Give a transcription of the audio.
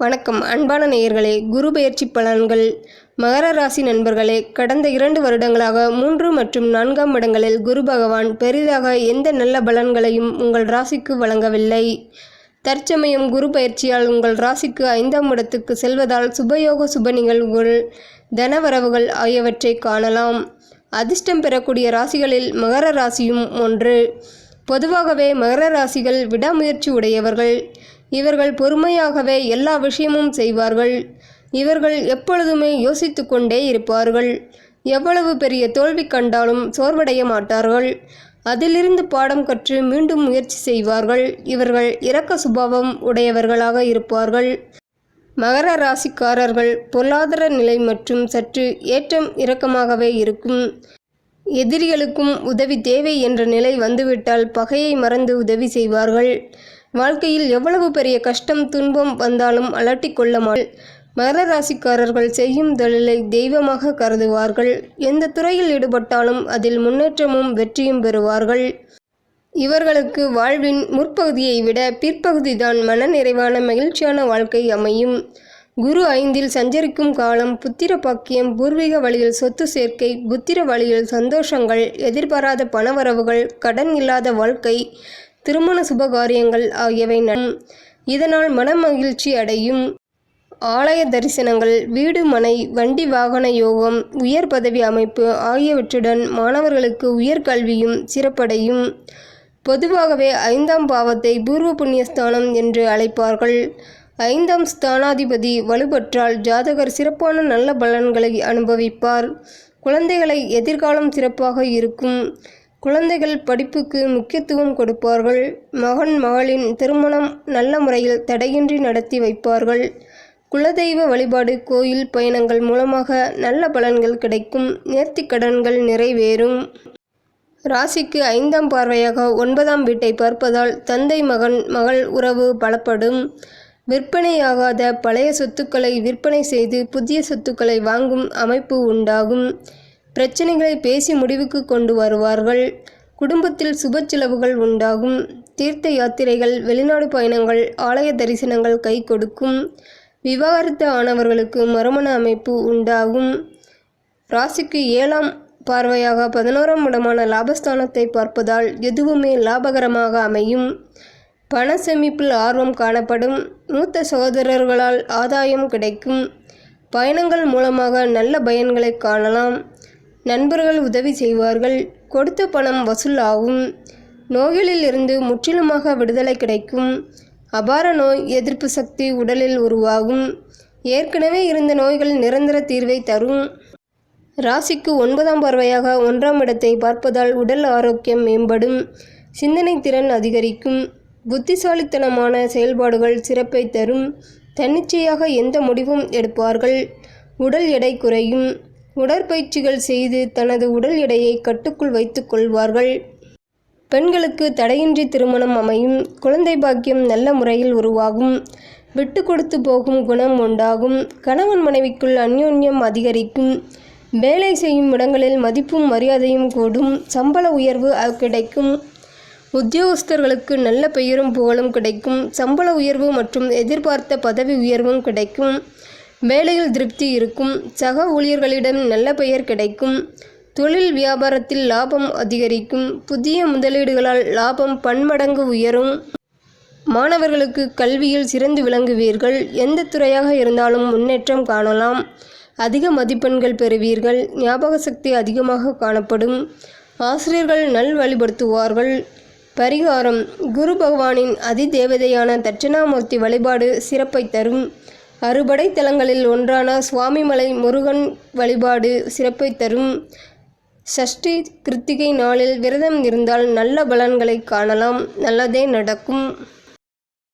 வணக்கம். அன்பான நேயர்களே குரு பெயர்ச்சி பலன்கள். மகர ராசி நண்பர்களே கடந்த இரண்டு வருடங்களாக மூன்று மற்றும் நான்காம் இடங்களில் குரு பகவான் பெரிதாக எந்த நல்ல பலன்களையும் உங்கள் ராசிக்கு வழங்கவில்லை. தற்சமயம் குரு பயிற்சியால் உங்கள் ராசிக்கு ஐந்தாம் இடத்துக்கு செல்வதால் சுபயோக சுப நிகழ்வுகள் தனவரவுகள் ஆகியவற்றை காணலாம். அதிர்ஷ்டம் பெறக்கூடிய ராசிகளில் மகர ராசியும் ஒன்று. பொதுவாகவே மகர ராசிகள் விடாமுயற்சி உடையவர்கள். இவர்கள் பொறுமையாகவே எல்லா விஷயமும் செய்வார்கள். இவர்கள் எப்பொழுதுமே யோசித்து கொண்டே இருப்பார்கள். எவ்வளவு பெரிய தோல்வி கண்டாலும் சோர்வடைய மாட்டார்கள். அதிலிருந்து பாடம் கற்று மீண்டும் முயற்சி செய்வார்கள். இவர்கள் இரக்க சுபாவம் உடையவர்களாக இருப்பார்கள். மகர ராசிக்காரர்கள் பொருளாதார நிலை மற்றும் சற்று ஏற்றம் இரக்கமாகவே இருக்கும். எதிரிகளுக்கும் உதவி தேவை என்ற நிலை வந்துவிட்டால் பகையை மறந்து உதவி செய்வார்கள். வாழ்க்கையில் எவ்வளவு பெரிய கஷ்டம் துன்பம் வந்தாலும் அலட்டிக் கொள்ள மகர ராசிக்காரர்கள் செய்யும் தொழிலை தெய்வமாக கருதுவார்கள். எந்த துறையில் ஈடுபட்டாலும் அதில் முன்னேற்றமும் வெற்றியும் பெறுவார்கள். இவர்களுக்கு வாழ்வின் முற்பகுதியை விட பிற்பகுதிதான் மனநிறைவான மகிழ்ச்சியான வாழ்க்கை அமையும். குரு ஐந்தில் சஞ்சரிக்கும் காலம் புத்திர பாக்கியம் பூர்வீக வழியில் சொத்து சேர்க்கை புத்திர வழியில் சந்தோஷங்கள் எதிர்பாராத பணவரவுகள் கடன் இல்லாத வாழ்க்கை திருமண சுபகாரியங்கள் ஆகியவை நம் இதனால் மனமகிழ்ச்சி அடையும். ஆலய தரிசனங்கள் வீடு மனை வண்டி வாகன யோகம் உயர் பதவி அமைப்பு ஆகியவற்றுடன் மாணவர்களுக்கு உயர்கல்வியும் சிறப்படையும். பொதுவாகவே ஐந்தாம் பாவத்தை பூர்வ புண்ணியஸ்தானம் என்று அழைப்பார்கள். ஐந்தாம் ஸ்தானாதிபதி வலுப்பற்றால் ஜாதகர் சிறப்பான நல்ல பலன்களை அனுபவிப்பார். குழந்தைகளை எதிர்காலம் சிறப்பாக இருக்கும். குழந்தைகள் படிப்புக்கு முக்கியத்துவம் கொடுப்பார்கள். மகன் மகளின் திருமணம் நல்ல முறையில் தடையின்றி நடத்தி வைப்பார்கள். குலதெய்வ வழிபாடு கோயில் பயணங்கள் மூலமாக நல்ல பலன்கள் கிடைக்கும். நேர்த்திக் கடன்கள் நிறைவேறும். ராசிக்கு ஐந்தாம் பார்வையாக ஒன்பதாம் வீட்டை பார்ப்பதால் தந்தை மகன் மகள் உறவு பலப்படும். விற்பனையாகாத பழைய சொத்துக்களை விற்பனை செய்து புதிய சொத்துக்களை வாங்கும் அமைப்பு உண்டாகும். பிரச்சனைகளை பேசி முடிவுக்கு கொண்டு வருவார்கள். குடும்பத்தில் சுப செலவுகள் உண்டாகும். தீர்த்த யாத்திரைகள் வெளிநாடு பயணங்கள் ஆலய தரிசனங்கள் கை கொடுக்கும். விவாகரத்து ஆனவர்களுக்கு மறுமண அமைப்பு உண்டாகும். ராசிக்கு ஏழாம் பார்வையாக பதினோராம் இடமான லாபஸ்தானத்தை பார்ப்பதால் எதுவுமே லாபகரமாக அமையும். பண சேமிப்பில் ஆர்வம் காணப்படும். மூத்த சகோதரர்களால் ஆதாயம் கிடைக்கும். பயணங்கள் மூலமாக நல்ல பயன்களை காணலாம். நண்பர்கள் உதவி செய்வார்கள். கொடுத்த பணம் வசூல் ஆகும் நோய்களில் இருந்து முற்றிலுமாக விடுதலை கிடைக்கும். அபார நோய் எதிர்ப்பு சக்தி உடலில் உருவாகும். ஏற்கனவே இருந்த நோய்கள் நிரந்தர தீர்வை தரும். ராசிக்கு ஒன்பதாம் பார்வையாக ஒன்றாம் இடத்தை பார்ப்பதால் உடல் ஆரோக்கியம் மேம்படும். சிந்தனை திறன் அதிகரிக்கும். புத்திசாலித்தனமான செயல்பாடுகள் சிறப்பை தரும். தன்னிச்சையாக எந்த முடிவும் எடுப்பார்கள். உடல் எடை குறையும். உடற்பயிற்சிகள் செய்து தனது உடல் எடையை கட்டுக்குள் வைத்துக் கொள்வார்கள். பெண்களுக்கு தடையின்றி திருமணம் அமையும். குழந்தை பாக்கியம் நல்ல முறையில் உருவாகும். விட்டு கொடுத்து போகும் குணம் உண்டாகும். கணவன் மனைவிக்குள் அந்யோன்யம் அதிகரிக்கும். வேலை செய்யும் இடங்களில் மதிப்பும் மரியாதையும் கூடும். சம்பள உயர்வு கிடைக்கும். உத்தியோகஸ்தர்களுக்கு நல்ல பெயரும் புகழும் கிடைக்கும். சம்பள உயர்வு மற்றும் எதிர்பார்த்த பதவி உயர்வும் கிடைக்கும். வேலையில் திருப்தி இருக்கும். சக ஊழியர்களிடம் நல்ல பெயர் கிடைக்கும். தொழில் வியாபாரத்தில் லாபம் அதிகரிக்கும். புதிய முதலீடுகளால் லாபம் பன்மடங்கு உயரும். மாணவர்களுக்கு கல்வியில் சிறந்து விளங்குவீர்கள். எந்த துறையாக இருந்தாலும் முன்னேற்றம் காணலாம். அதிக மதிப்பெண்கள் பெறுவீர்கள். ஞாபக சக்தி அதிகமாக காணப்படும். ஆசிரியர்கள் நல் வழிபடுத்துவார்கள். பரிகாரம். குரு பகவானின் அதிதேவதையான தட்சிணாமூர்த்தி வழிபாடு சிறப்பை தரும். அறுபடை தலங்களில் ஒன்றான சுவாமிமலை முருகன் வழிபாடு சிறப்பை தரும். சஷ்டி கிருத்திகை நாளில் விரதம் இருந்தால் நல்ல பலன்களை காணலாம். நல்லதே நடக்கும்.